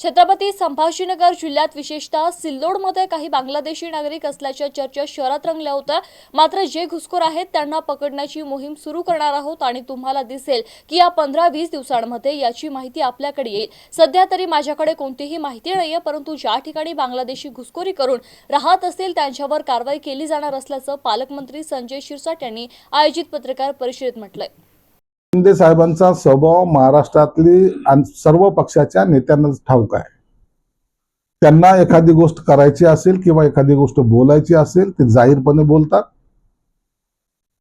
छत्रपती संभाजीनगर जिल्ह्यात विशेषतः सिल्लोडमध्ये काही बांगलादेशी नागरिक असल्याच्या चर्चा शहरात रंगल्या होत्या. मात्र जे घुसखोर आहेत त्यांना पकडण्याची मोहीम सुरू करणार आहोत आणि तुम्हाला दिसेल की या पंधरा वीस दिवसांमध्ये याची माहिती आपल्याकडे येईल. सध्या तरी माझ्याकडे कोणतीही माहिती नाहीये परंतु ज्या ठिकाणी बांगलादेशी घुसखोरी करून राहत असतील त्यांच्यावर कारवाई केली जाणार असल्याचं पालकमंत्री संजय शिरसाट यांनी आयोजित पत्रकार परिषदेत म्हटलंय. शिंदे साहेबांचा स्वभाव महाराष्ट्रातली सर्व पक्षाच्या नेत्यांना ठाऊक आहे. त्यांना एखादी गोष्ट करायची असेल किंवा एखादी गोष्ट बोलायची असेल ते जाहीरपणे बोलतात.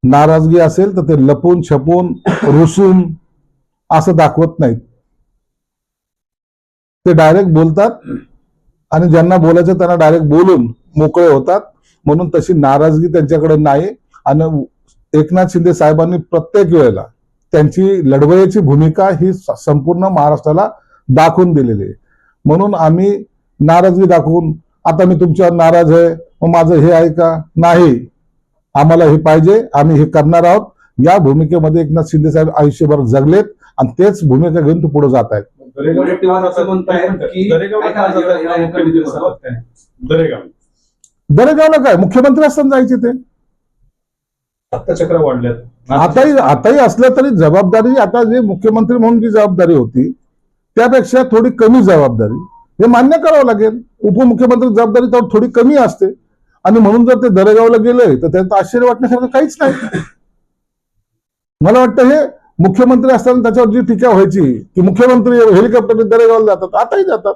नाराजगी असेल तर ते लपून छपून रुसून असं दाखवत नाहीत. ते डायरेक्ट बोलतात आणि ज्यांना बोलायचं त्यांना डायरेक्ट बोलून मोकळे होतात. म्हणून तशी नाराजगी त्यांच्याकडे नाही. आणि एकनाथ शिंदे साहेबांनी प्रत्येक वेळेला त्यांची लढवयाची भूमिका ही संपूर्ण महाराष्ट्राला दाखवून दिलेली आहे. म्हणून आम्ही नाराजगी दाखवून आता मी तुमच्यावर नाराज आहे मग माझं हे आहे का? नाही. आम्हाला हे पाहिजे आम्ही हे करणार आहोत. या भूमिकेमध्ये एकनाथ शिंदे साहेब आयुष्यभर जगलेत आणि तेच भूमिका घेऊन ते पुढे जात आहेत. दरेगावला काय? मुख्यमंत्री असताना जायचे ते. आता चक्र वाढल्यात आताही आताही असलं तरी जबाबदारी आता जे मुख्यमंत्री म्हणून जी जबाबदारी होती त्यापेक्षा थोडी कमी जबाबदारी. हे मान्य करावं लागेल. उपमुख्यमंत्री जबाबदारी तर थोडी कमी असते. आणि म्हणून जर ते दरेगावला गेले तर त्याचं आश्चर्य वाटण्यासारखं काहीच नाही. मला वाटतं हे मुख्यमंत्री असताना त्याच्यावर जी टीका व्हायची की मुख्यमंत्री हेलिकॉप्टरने दरेगावला जातात आताही जातात.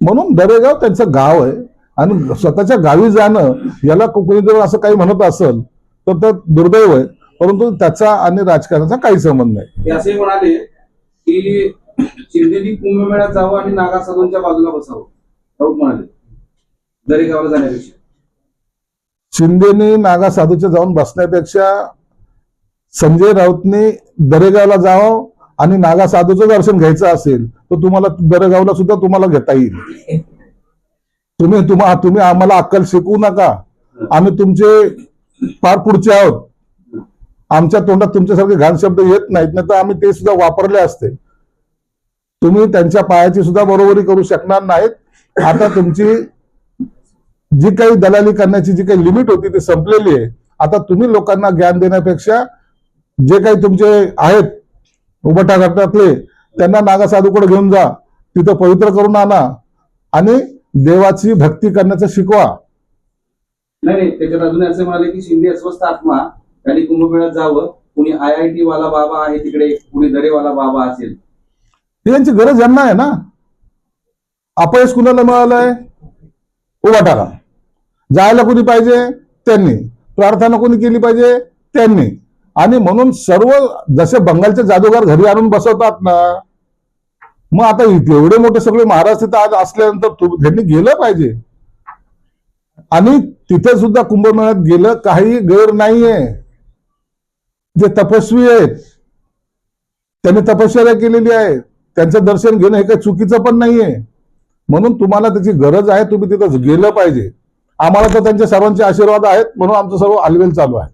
म्हणून दरेगाव त्यांचं गाव आहे. आणि स्वतःच्या गावी जाणं याला कोणी जर असं काही म्हणत असेल तर ते दुर्दैव आहे. परंतु त्याचा आणि राजकारणाचा काही संबंध नाही. असे म्हणाले की शिंदेनी कुंभमेळ्यात जावं आणि नागा साधूंच्या बाजूला बसावं. राऊत म्हणाले. दरेगावला जाण्यापेक्षा. शिंदेनी नागा साधूच्या जाऊन बसण्यापेक्षा संजय राऊतने दरेगावला जावं आणि नागा साधूचं दर्शन घ्यायचं असेल तर तुम्हाला दरेगावला सुद्धा तुम्हाला घेता येईल. तुम्ही तुम्हा तुम्ही आम्हाला अक्कल शिकवू नका. आम्ही तुमचे फार पुढचे आहोत. आमच्या तोंडात तुमच्यासारखे घाण शब्द येत नाहीत नाही तर आम्ही ते सुद्धा वापरले असते. तुम्ही त्यांच्या पायाची सुद्धा बरोबरी करू शकणार नाहीत. आता तुमची जी काही दलाली करण्याची जी काही लिमिट होती ती संपलेली आहे. आता तुम्ही लोकांना ज्ञान देण्यापेक्षा जे काही तुमचे आहेत उभटा घाटातले त्यांना नागा साधूकडे घेऊन जा. तिथं पवित्र करून आणा. आणि देवाची भक्ती करण्याचं शिकवा. नाही नाही त्याच्यात अजून असे म्हणाले की शिंदे अस्वस्थ आत्मा त्यांनी कुंभमेळ्यात जावं कुणी आय आय टी वाला बाबा आहे तिकडे कुणी दरेवाला बाबा असेल. त्यांची गरज यांना आहे ना? अपयश कुणाला मिळालंय? उभा टाका जायला कोणी पाहिजे? त्यांनी. प्रार्थना कोणी केली पाहिजे? त्यांनी. आणि म्हणून सर्व जसे बंगालचे जादूगार घरी आणून बसवतात ना मग आता इथे एवढे मोठे सगळे महाराष्ट्र आज असल्यानंतर त्यांनी गेलं पाहिजे. आणि तिथं सुद्धा कुंभमेळ्यात गेलं काही गैर नाहीये. जे तपस्वी आहेत त्यांनी तपश्चर्या केलेली आहे. त्यांचं दर्शन घेणं हे काही चुकीचं पण नाहीये. म्हणून तुम्हाला त्याची गरज आहे तुम्ही तिथं गेलं पाहिजे. आम्हाला तर त्यांचे सर्वांचे आशीर्वाद आहेत म्हणून आमचं सर्व आलवेल चालू आहे.